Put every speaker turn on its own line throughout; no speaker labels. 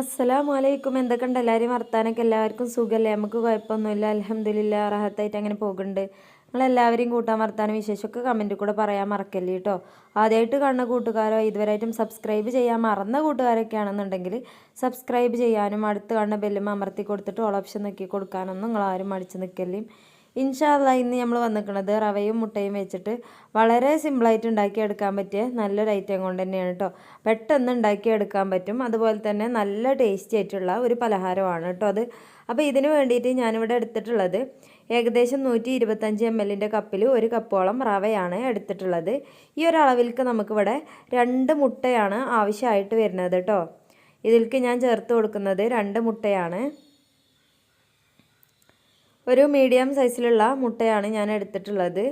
അസ്സലാമു എന്തൊക്കെ ഉണ്ട് എല്ലാവരും വർത്താനൊക്കെ എല്ലാവർക്കും സുഖമല്ലേ? നമുക്ക് കുഴപ്പമൊന്നുമില്ല. അലഹമ്മദില്ല റാഹത്തായിട്ട് അങ്ങനെ പോകുന്നുണ്ട്. നിങ്ങളെല്ലാവരെയും കൂട്ടാൻ വർത്താനം വിശേഷമൊക്കെ കമന്റിൽ കൂടെ പറയാൻ മറക്കല്ലേ കേട്ടോ? ആദ്യമായിട്ട് കാണുന്ന കൂട്ടുകാരോ ഇതുവരെയായിട്ടും സബ്സ്ക്രൈബ് ചെയ്യാൻ മറന്ന കൂട്ടുകാരൊക്കെ ആണെന്നുണ്ടെങ്കിൽ സബ്സ്ക്രൈബ് ചെയ്യാനും അടുത്ത് കാണുന്ന ബെല്ലും അമർത്തി കൊടുത്തിട്ട് ഓൾ ഓപ്ഷൻ നോക്കി കൊടുക്കാനൊന്നും നിങ്ങളാരും മടിച്ച് നിൽക്കല്ലേ? ഇൻഷാല്ല ഇന്ന് നമ്മൾ വന്നിരിക്കുന്നത് റവയും മുട്ടയും വെച്ചിട്ട് വളരെ സിമ്പിളായിട്ട് ഉണ്ടാക്കിയെടുക്കാൻ പറ്റിയ നല്ലൊരു ഐറ്റം കൊണ്ട് തന്നെയാണ് കേട്ടോ പെട്ടെന്ന് ഉണ്ടാക്കിയെടുക്കാൻ പറ്റും. അതുപോലെ തന്നെ നല്ല ടേസ്റ്റി ആയിട്ടുള്ള ഒരു പലഹാരമാണ് കേട്ടോ അത്. അപ്പോൾ ഇതിന് വേണ്ടിയിട്ട് ഞാനിവിടെ എടുത്തിട്ടുള്ളത് ഏകദേശം നൂറ്റി ഇരുപത്തഞ്ച് എം എല്ലിന്റെ കപ്പിൽ ഒരു കപ്പോളം റവയാണ് എടുത്തിട്ടുള്ളത്. ഈ ഒരു അളവിൽക്ക് നമുക്കിവിടെ രണ്ട് മുട്ടയാണ് ആവശ്യമായിട്ട് വരുന്നത് കേട്ടോ ഇതിൽക്ക് ഞാൻ ചേർത്ത് കൊടുക്കുന്നത് രണ്ട് മുട്ടയാണ്. ഒരു മീഡിയം സൈസിലുള്ള മുട്ടയാണ് ഞാൻ എടുത്തിട്ടുള്ളത്.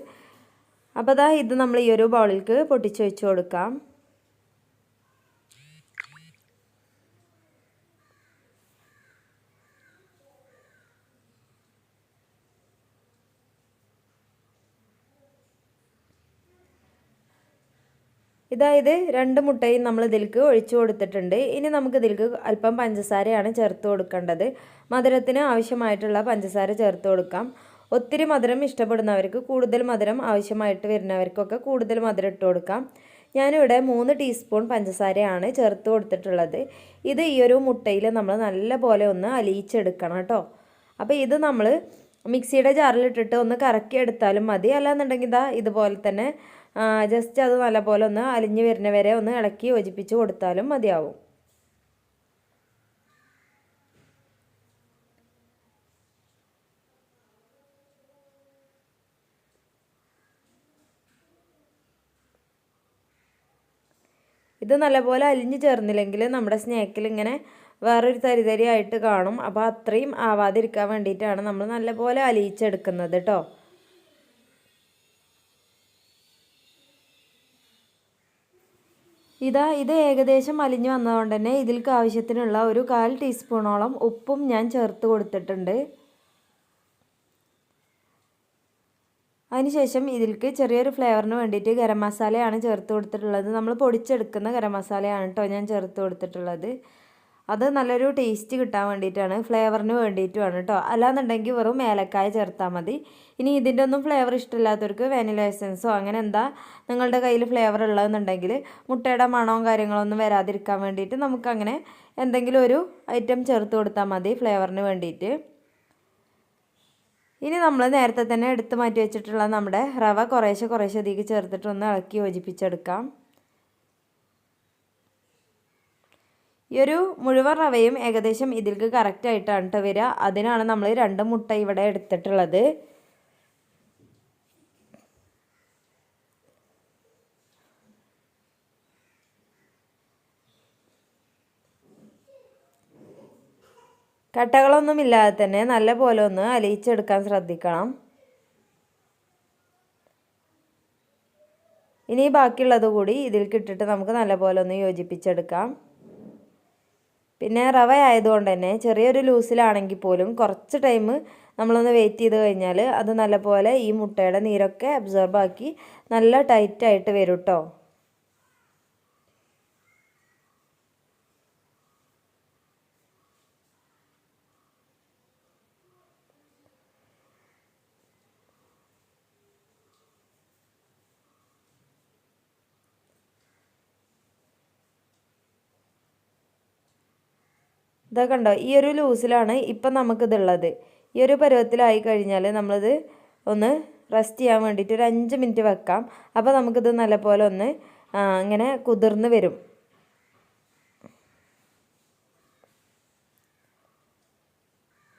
അപ്പോൾ ദാ ഇത് നമ്മൾ ഈ ഒരു ബൗളിലേക്ക് പൊട്ടിച്ച് വെച്ച് കൊടുക്കാം. ഇതായത് രണ്ട് മുട്ടയും നമ്മൾ ഇതിലേക്ക് ഒഴിച്ചു കൊടുത്തിട്ടുണ്ട്. ഇനി നമുക്ക് ഇതിലേക്ക് അല്പം പഞ്ചസാരയാണ് ചേർത്ത് കൊടുക്കേണ്ടത്. മധുരത്തിന് ആവശ്യമായിട്ടുള്ള പഞ്ചസാര ചേർത്ത് കൊടുക്കാം. ഒത്തിരി മധുരം ഇഷ്ടപ്പെടുന്നവർക്ക് കൂടുതൽ മധുരം ആവശ്യമായിട്ട് വരുന്നവർക്കൊക്കെ കൂടുതൽ മധുരം ഇട്ട് കൊടുക്കാം. ഞാനിവിടെ മൂന്ന് ടീസ്പൂൺ പഞ്ചസാരയാണ് ചേർത്ത് കൊടുത്തിട്ടുള്ളത്. ഇത് ഈ ഒരു മുട്ടയിൽ നമ്മൾ നല്ല പോലെ ഒന്ന് അലിയിച്ചെടുക്കണം കേട്ടോ. അപ്പോൾ ഇത് നമ്മൾ മിക്സിയുടെ ജാറിലിട്ടിട്ട് ഒന്ന് കറക്കി എടുത്താലും മതി. അല്ലാന്നുണ്ടെങ്കിൽ ഇതാ ഇതുപോലെ തന്നെ ജസ്റ്റ് അത് നല്ലപോലെ ഒന്ന് അലിഞ്ഞ് വരുന്ന വരെ ഒന്ന് ഇളക്കി യോജിപ്പിച്ച് കൊടുത്താലും മതിയാവും. ഇത് നല്ലപോലെ അലിഞ്ഞ് ചേർന്നില്ലെങ്കിൽ നമ്മുടെ സ്നേക്കിൽ ഇങ്ങനെ വേറൊരു തരിതരി ആയിട്ട് കാണും. അപ്പോൾ അത്രയും ആവാതിരിക്കാൻ വേണ്ടിയിട്ടാണ് നമ്മൾ നല്ലപോലെ അലിയിച്ചെടുക്കുന്നത് കേട്ടോ ഇതാ ഇത് ഏകദേശം അലിഞ്ഞു വന്നതുകൊണ്ട് തന്നെ ഇതിൽക്ക് ആവശ്യത്തിനുള്ള ഒരു കാൽ ടീസ്പൂണോളം ഉപ്പും ഞാൻ ചേർത്ത് കൊടുത്തിട്ടുണ്ട്. അതിനുശേഷം ഇതിൽക്ക് ചെറിയൊരു ഫ്ലേവറിന് വേണ്ടിയിട്ട് ഗരം മസാലയാണ് ചേർത്ത് കൊടുത്തിട്ടുള്ളത്. നമ്മൾ പൊടിച്ചെടുക്കുന്ന ഗരം മസാലയാണ് കേട്ടോ ഞാൻ ചേർത്ത് കൊടുത്തിട്ടുള്ളത്. അത് നല്ലൊരു ടേസ്റ്റ് കിട്ടാൻ വേണ്ടിയിട്ടാണ് ഫ്ലേവറിന് വേണ്ടിയിട്ടുമാണ് കേട്ടോ അല്ലാന്നുണ്ടെങ്കിൽ വെറും ഏലക്കായ ചേർത്താൽ മതി. ഇനി ഇതിന്റെ ഒന്നും ഫ്ലേവർ ഇഷ്ടമില്ലാത്തവർക്ക് വാനില എസൻസോ അങ്ങനെ എന്താ നിങ്ങളുടെ കയ്യിൽ ഫ്ലേവർ ഉള്ളതെന്നുണ്ടെങ്കിൽ മുട്ടയുടെ മണവും കാര്യങ്ങളൊന്നും വരാതിരിക്കാൻ വേണ്ടിയിട്ട് നമുക്കങ്ങനെ എന്തെങ്കിലും ഒരു ഐറ്റം ചേർത്ത് കൊടുത്താൽ മതി ഫ്ലേവറിന് വേണ്ടിയിട്ട്. ഇനി നമ്മൾ നേരത്തെ തന്നെ എടുത്ത് മാറ്റി വെച്ചിട്ടുള്ള നമ്മുടെ റവ കുറേശ്ശെ കുറേശ്ശെ അതിലേക്ക് ചേർത്തിട്ടൊന്ന് ഇളക്കി യോജിപ്പിച്ചെടുക്കാം. ഈ ഒരു മുഴുവൻ റവയും ഏകദേശം ഇതിലേക്ക് കറക്റ്റ് ആയിട്ടാണ് കേട്ടോ വരിക അതിനാണ് നമ്മൾ രണ്ട് മുട്ട ഇവിടെ എടുത്തിട്ടുള്ളത്. കട്ടകളൊന്നും ഇല്ലാതെ തന്നെ നല്ല പോലെ ഒന്ന് അലിയിച്ചെടുക്കാൻ ശ്രദ്ധിക്കണം. ഇനി ബാക്കിയുള്ളത് കൂടി ഇതിൽ കിട്ടിട്ട് നമുക്ക് നല്ലപോലെ ഒന്ന് യോജിപ്പിച്ചെടുക്കാം. പിന്നെ റവ ആയതുകൊണ്ട് തന്നെ ചെറിയൊരു ലൂസിലാണെങ്കിൽ പോലും കുറച്ച് ടൈം നമ്മളൊന്ന് വെയിറ്റ് ചെയ്ത് കഴിഞ്ഞാൽ അത് നല്ലപോലെ ഈ മുട്ടയുടെ നീരൊക്കെ അബ്സോർബാക്കി നല്ല ടൈറ്റായിട്ട് വരും കേട്ടോ ഇതാ കണ്ടോ ഈ ഒരു ലൂസിലാണ് ഇപ്പം നമുക്കിതുള്ളത്. ഈ ഒരു പരുവത്തിലായി കഴിഞ്ഞാൽ നമ്മളിത് ഒന്ന് റെസ്റ്റ് ചെയ്യാൻ വേണ്ടിയിട്ട് ഒരു അഞ്ച് മിനിറ്റ് വെക്കാം. അപ്പോൾ നമുക്കിത് നല്ലപോലെ ഒന്ന് ഇങ്ങനെ കുതിർന്ന് വരും.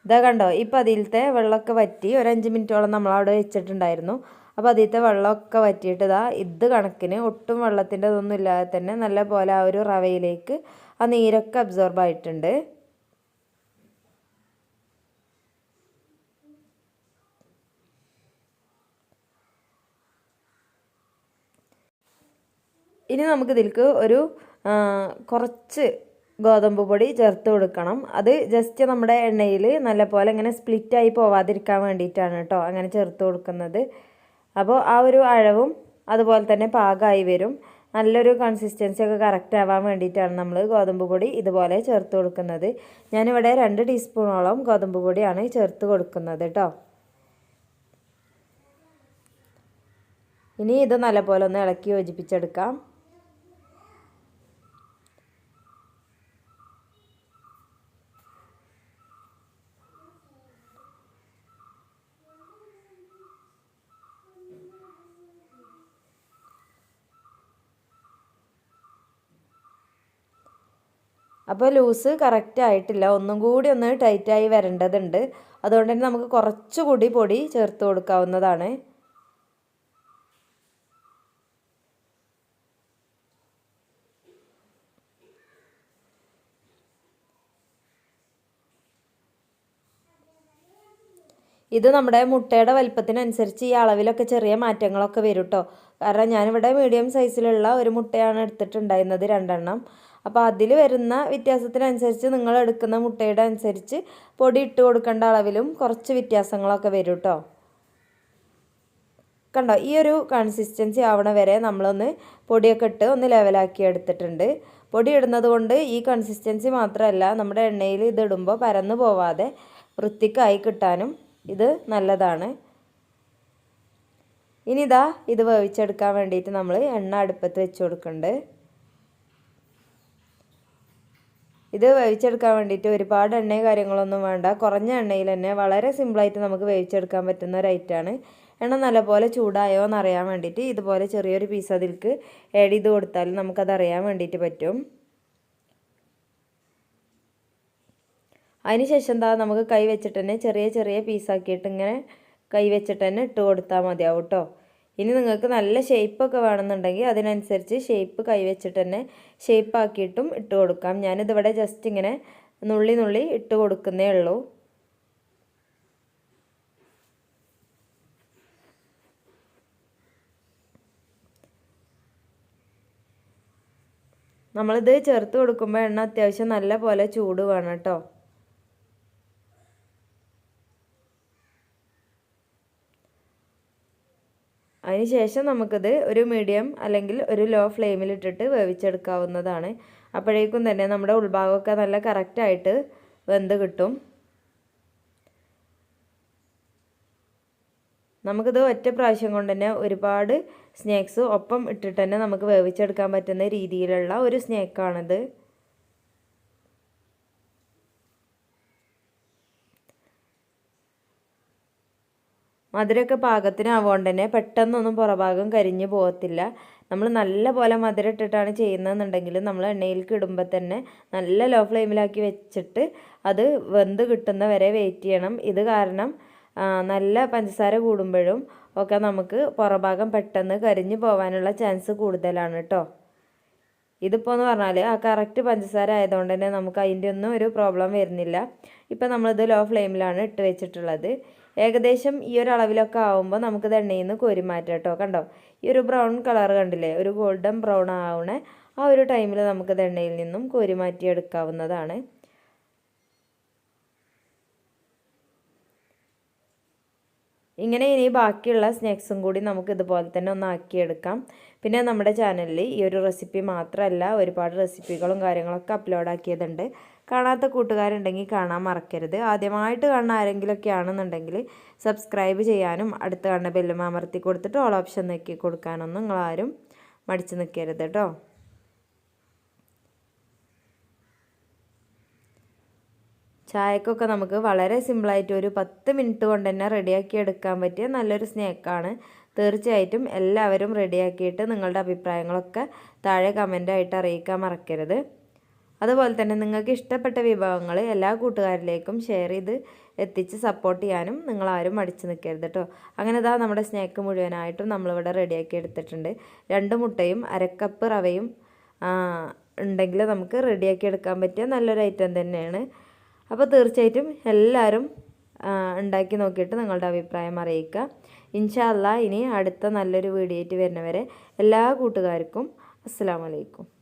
ഇതാ കണ്ടോ? ഇപ്പം അതിലത്തെ വെള്ളമൊക്കെ വറ്റി ഒരു അഞ്ച് മിനിറ്റോളം നമ്മളവിടെ വെച്ചിട്ടുണ്ടായിരുന്നു. അപ്പോൾ അതിലത്തെ വെള്ളമൊക്കെ വറ്റിയിട്ട് ഇതാ ഇത് കണക്കിന് ഒട്ടും വെള്ളത്തിന്റെ ഇതൊന്നും ഇല്ലാതെ തന്നെ നല്ല പോലെ ആ ഒരു റവയിലേക്ക് ആ നീരൊക്കെ അബ്സോർബ് ആയിട്ടുണ്ട്. ഇനി നമുക്ക് ഇതിലേക്ക് ഒരു കുറച്ച് ഗോതമ്പ് പൊടി ചേർത്ത് കൊടുക്കണം. അത് ജസ്റ്റ് നമ്മുടെ എണ്ണയിൽ നല്ലപോലെ ഇങ്ങനെ സ്പ്ലിറ്റായി പോവാതിരിക്കാൻ വേണ്ടിയിട്ടാണ് കേട്ടോ അങ്ങനെ ചേർത്ത് കൊടുക്കുന്നത്. അപ്പോൾ ആ ഒരു അഴവും അതുപോലെ തന്നെ പാകമായി വരും. നല്ലൊരു കൺസിസ്റ്റൻസി ഒക്കെ കറക്റ്റ് ആവാൻ വേണ്ടിയിട്ടാണ് നമ്മൾ ഗോതമ്പ് പൊടി ഇതുപോലെ ചേർത്ത് കൊടുക്കുന്നത്. ഞാനിവിടെ രണ്ട് ടീസ്പൂണോളം ഗോതമ്പ് പൊടിയാണ് ചേർത്ത് കൊടുക്കുന്നത് കേട്ടോ. ഇനി ഇത് നല്ലപോലെ ഒന്ന് ഇളക്കി യോജിപ്പിച്ചെടുക്കാം. അപ്പോൾ ലൂസ് കറക്റ്റ് ആയിട്ടില്ല. ഒന്നും കൂടി ഒന്ന് ടൈറ്റായി വരേണ്ടതുണ്ട്. അതുകൊണ്ട് തന്നെ നമുക്ക് കുറച്ചുകൂടി പൊടി ചേർത്ത് കൊടുക്കാവുന്നതാണ്. ഇത് നമ്മുടെ മുട്ടയുടെ വലിപ്പത്തിനനുസരിച്ച് ഈ അളവിലൊക്കെ ചെറിയ മാറ്റങ്ങളൊക്കെ വരും കേട്ടോ കാരണം ഞാനിവിടെ മീഡിയം സൈസിലുള്ള ഒരു മുട്ടയാണ് എടുത്തിട്ടുണ്ടായിരുന്നത് രണ്ടെണ്ണം. അപ്പോൾ അതിൽ വരുന്ന വ്യത്യാസത്തിനനുസരിച്ച് നിങ്ങൾ എടുക്കുന്ന മുട്ടയുടെ അനുസരിച്ച് പൊടി ഇട്ട് കൊടുക്കേണ്ട അളവിലും കുറച്ച് വ്യത്യാസങ്ങളൊക്കെ വരും കേട്ടോ കണ്ടോ? ഈ ഒരു കൺസിസ്റ്റൻസി ആവണ വരെ നമ്മളൊന്ന് പൊടിയൊക്കെ ഇട്ട് ഒന്ന് ലെവലാക്കി എടുത്തിട്ടുണ്ട്. പൊടി ഇടുന്നത് കൊണ്ട് ഈ കൺസിസ്റ്റൻസി മാത്രമല്ല നമ്മുടെ എണ്ണയിൽ ഇതിടുമ്പോൾ പരന്നു പോവാതെ വൃത്തിക്കായി കിട്ടാനും ഇത് നല്ലതാണ്. ഇനി ഇതാ ഇത് വേവിച്ചെടുക്കാൻ വേണ്ടിയിട്ട് നമ്മൾ എണ്ണ അടുപ്പത്ത് വെച്ച് കൊടുക്കുന്നുണ്ട് ഇത് വേവിച്ചെടുക്കാൻ വേണ്ടിയിട്ട് ഒരുപാട് എണ്ണയും കാര്യങ്ങളൊന്നും വേണ്ട. കുറഞ്ഞ എണ്ണയിൽ തന്നെ വളരെ സിമ്പിളായിട്ട് നമുക്ക് വേവിച്ചെടുക്കാൻ പറ്റുന്ന ഒരു ഐറ്റമാണ് എണ്ണ നല്ലപോലെ ചൂടായോ എന്നറിയാൻ വേണ്ടിയിട്ട് ഇതുപോലെ ചെറിയൊരു പീസ് അതിൽക്ക് ആഡ് ചെയ്ത് കൊടുത്താൽ നമുക്കത് അറിയാൻ വേണ്ടിയിട്ട് പറ്റും. അതിനുശേഷം എന്താ നമുക്ക് കൈ വെച്ചിട്ട് തന്നെ ചെറിയ ചെറിയ പീസാക്കിയിട്ട് ഇങ്ങനെ കൈ വെച്ചിട്ട് തന്നെ ഇട്ട് കൊടുത്താൽ മതിയാവും കേട്ടോ ഇനി നിങ്ങൾക്ക് നല്ല ഷേപ്പൊക്കെ വേണമെന്നുണ്ടെങ്കിൽ അതിനനുസരിച്ച് ഷേപ്പ് കൈ വെച്ചിട്ട് തന്നെ ഷേപ്പാക്കിയിട്ടും ഇട്ട് കൊടുക്കാം. ഞാനിതിവിടെ ജസ്റ്റ് ഇങ്ങനെ നുള്ളി നുള്ളി ഇട്ട് കൊടുക്കുന്നേ ഉള്ളൂ. നമ്മളിത് ചേർത്ത് കൊടുക്കുമ്പോൾ എണ്ണ അത്യാവശ്യം നല്ല പോലെ ചൂട് വേണം കേട്ടോ അതിന് ശേഷം നമുക്കിത് ഒരു മീഡിയം അല്ലെങ്കിൽ ഒരു ലോ ഫ്ലെയിമിലിട്ടിട്ട് വേവിച്ചെടുക്കാവുന്നതാണ്. അപ്പോഴേക്കും തന്നെ നമ്മുടെ ഉൾഭാഗമൊക്കെ നല്ല കറക്റ്റായിട്ട് വെന്ത് കിട്ടും. നമുക്കിത് ഒറ്റ പ്രാവശ്യം കൊണ്ട് തന്നെ ഒരുപാട് സ്നാക്സ് ഒപ്പം ഇട്ടിട്ട് തന്നെ നമുക്ക് വേവിച്ചെടുക്കാൻ പറ്റുന്ന രീതിയിലുള്ള ഒരു സ്നാക്കാണിത് മധുരമൊക്കെ പാകത്തിനാവുകൊണ്ട് തന്നെ പെട്ടെന്നൊന്നും പുറഭാഗം കരിഞ്ഞു പോകത്തില്ല. നമ്മൾ നല്ല പോലെ മധുരം ഇട്ടിട്ടാണ് ചെയ്യുന്നതെന്നുണ്ടെങ്കിൽ നമ്മൾ എണ്ണയിലേക്ക് ഇടുമ്പോൾ തന്നെ നല്ല ലോ ഫ്ലെയിമിലാക്കി വെച്ചിട്ട് അത് വെന്ത് കിട്ടുന്ന വരെ വെയിറ്റ് ചെയ്യണം. ഇത് കാരണം നല്ല പഞ്ചസാര കൂടുമ്പോഴും ഒക്കെ നമുക്ക് പുറഭാഗം പെട്ടെന്ന് കരിഞ്ഞു പോകാനുള്ള ചാൻസ് കൂടുതലാണ് കേട്ടോ. ഇതിപ്പോൾ എന്ന് പറഞ്ഞാൽ ആ കറക്റ്റ് പഞ്ചസാര ആയതുകൊണ്ട് തന്നെ നമുക്ക് അതിന്റെ ഒന്നും ഒരു പ്രോബ്ലം വരുന്നില്ല. ഇപ്പം നമ്മളിത് ലോ ഫ്ലെയിമിലാണ് ഇട്ട് വെച്ചിട്ടുള്ളത്. ഏകദേശം ഈ ഒരു അളവിലൊക്കെ ആവുമ്പോൾ നമുക്കിത് എണ്ണയിൽ നിന്ന് കോരി മാറ്റാം കേട്ടോ. കണ്ടോ? ഈ ഒരു ബ്രൗൺ കളർ കണ്ടില്ലേ? ഒരു ഗോൾഡൻ ബ്രൗൺ ആവണ. ആ ഒരു ടൈമിൽ നമുക്കിത് എണ്ണയിൽ നിന്നും കോരി മാറ്റി എടുക്കാവുന്നതാണ് ഇങ്ങനെ ഇനി ബാക്കിയുള്ള സ്നാക്സും കൂടി നമുക്ക് ഇതുപോലെ തന്നെ ഒന്ന് ആക്കിയെടുക്കാം. പിന്നെ നമ്മുടെ ചാനലിൽ ഈ ഒരു റെസിപ്പി മാത്രമല്ല ഒരുപാട് റെസിപ്പികളും കാര്യങ്ങളൊക്കെ അപ്ലോഡ് ആക്കിയതുണ്ട്. കാണാത്ത കൂട്ടുകാരുണ്ടെങ്കിൽ കാണാൻ മറക്കരുത്. ആദ്യമായിട്ട് കാണുന്ന ആരെങ്കിലുമൊക്കെ ആണെന്നുണ്ടെങ്കിൽ സബ്സ്ക്രൈബ് ചെയ്യാനും അടുത്ത് കാണുന്ന ബെല്ലും അമർത്തി കൊടുത്തിട്ട് ഓൾ ഓപ്ഷൻ നോക്കി കൊടുക്കാനൊന്നും നിങ്ങളാരും മടിച്ച് നിൽക്കരുത് കേട്ടോ ചായക്കൊക്കെ നമുക്ക് വളരെ സിമ്പിളായിട്ട് ഒരു പത്ത് മിനിറ്റ് കൊണ്ട് തന്നെ റെഡിയാക്കി എടുക്കാൻ പറ്റിയ നല്ലൊരു സ്നാക്കാണ് തീർച്ചയായിട്ടും എല്ലാവരും റെഡിയാക്കിയിട്ട് നിങ്ങളുടെ അഭിപ്രായങ്ങളൊക്കെ താഴെ കമന്റായിട്ട് അറിയിക്കാൻ മറക്കരുത്. അതുപോലെ തന്നെ നിങ്ങൾക്ക് ഇഷ്ടപ്പെട്ട വിഭവങ്ങൾ എല്ലാ കൂട്ടുകാരിലേക്കും ഷെയർ ചെയ്ത് എത്തിച്ച് സപ്പോർട്ട് ചെയ്യാനും നിങ്ങൾ ആരും മടിച്ച് നിൽക്കരുത് കേട്ടോ അങ്ങനെ ഇതാ നമ്മുടെ സ്നാക്ക് മുഴുവനായിട്ടും നമ്മളിവിടെ റെഡിയാക്കി എടുത്തിട്ടുണ്ട്. രണ്ട് മുട്ടയും അരക്കപ്പ് റവയും ഉണ്ടെങ്കിൽ നമുക്ക് റെഡിയാക്കി എടുക്കാൻ പറ്റിയ നല്ലൊരു ഐറ്റം തന്നെയാണ്. അപ്പോൾ തീർച്ചയായിട്ടും എല്ലാവരും ഉണ്ടാക്കി നോക്കിയിട്ട് നിങ്ങളുടെ അഭിപ്രായം അറിയിക്കുക. ഇൻഷാല്ല ഇനി അടുത്ത നല്ലൊരു വീഡിയോ ആയിട്ട് വരുന്നവരെ എല്ലാ കൂട്ടുകാർക്കും അസ്സാം വലൈക്കും